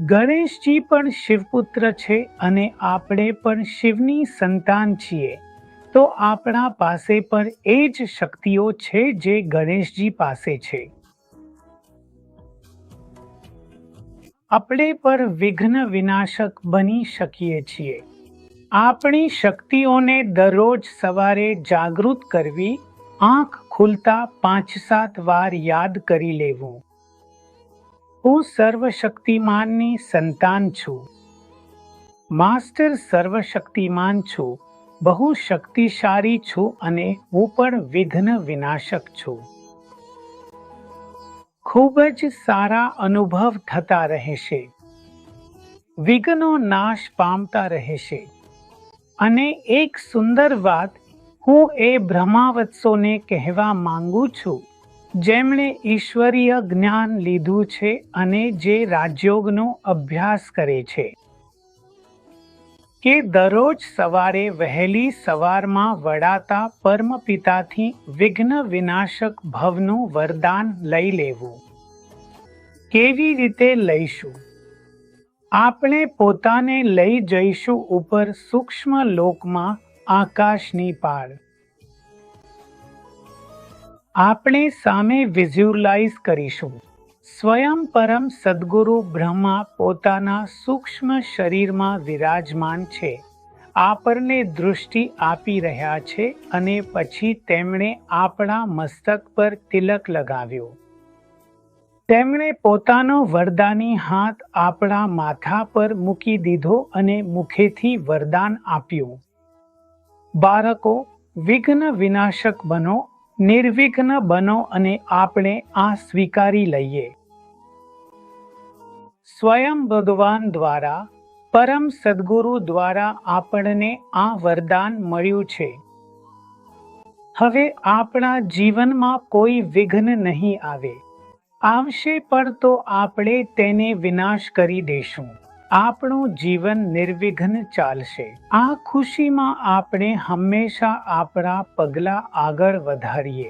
ગણેશજી પણ શિવપુત્ર છે અને આપણે પણ શિવની સંતાન છીએ. તો આપણા પાસે પણ એ જ શક્તિઓ છે જે ગણેશજી પાસે છે. આપણે પણ વિઘ્ન વિનાશક બની શકીએ છીએ. આપણી શક્તિઓને દરરોજ સવારે જાગૃત કરવી, આંખ ખુલતા પાંચ સાત વાર યાદ કરી લેવું. હું સર્વશક્તિમાનની સંતાન છું. માસ્ટર સર્વશક્તિમાન છું. બહુ શક્તિશાળી છું અને હું પણ વિઘ્ન વિનાશક છું. ખૂબ જ સારા અનુભવ થતા રહેશે. વિઘ્નો નાશ પામતા રહેશે. અને એક સુંદર વાત હું એ બ્રહ્માવત્સોને કહેવા માંગુ છું. જેમણે ઈશ્વરીય જ્ઞાન લીધું છે અને જે રાજયોગનો અભ્યાસ કરે છે. કે દરરોજ સવારે વહેલી સવારમાં વડાતા પરમપિતાથી વિઘ્ન વિનાશક ભવનું વરદાન લઈ લેવું. કેવી રીતે લઈશું? આપણે પોતાને લઈ જઈશું ઉપર સૂક્ષ્મ લોકમાં આકાશની પાર આપણે સામે વિઝ્યુલાઇઝ કરીશું. સ્વયં પરમ સદગુરુ બ્રહ્મા પોતાના સૂક્ષ્મ શરીરમાં વિરાજમાન છે. આપણને દૃષ્ટિ આપી રહ્યા છે અને પછી તેમણે આપણા મસ્તક પર તિલક લગાવ્યો. તેમણે પોતાનો વરદાની હાથ આપણા માથા પર મૂકી દીધો અને મુખેથી વરદાન આપ્યું. બાળકો, વિઘ્ન વિનાશક બનો નિર્વિઘ્ન બનો અને આપણે આ સ્વીકારી લઈએ. સ્વયં ભગવાન દ્વારા, પરમ સદગુરુ દ્વારા આપણને આ વરદાન મળ્યું છે. હવે આપણા જીવનમાં કોઈ વિઘ્ન નહીં આવે. આવશે પણ તો આપણે તેને વિનાશ કરી દેશું. આપણું જીવન નિર્વિઘ્ન ચાલશે. આ ખુશીમાં આપણે હંમેશા આપણા પગલાં આગળ વધારીએ.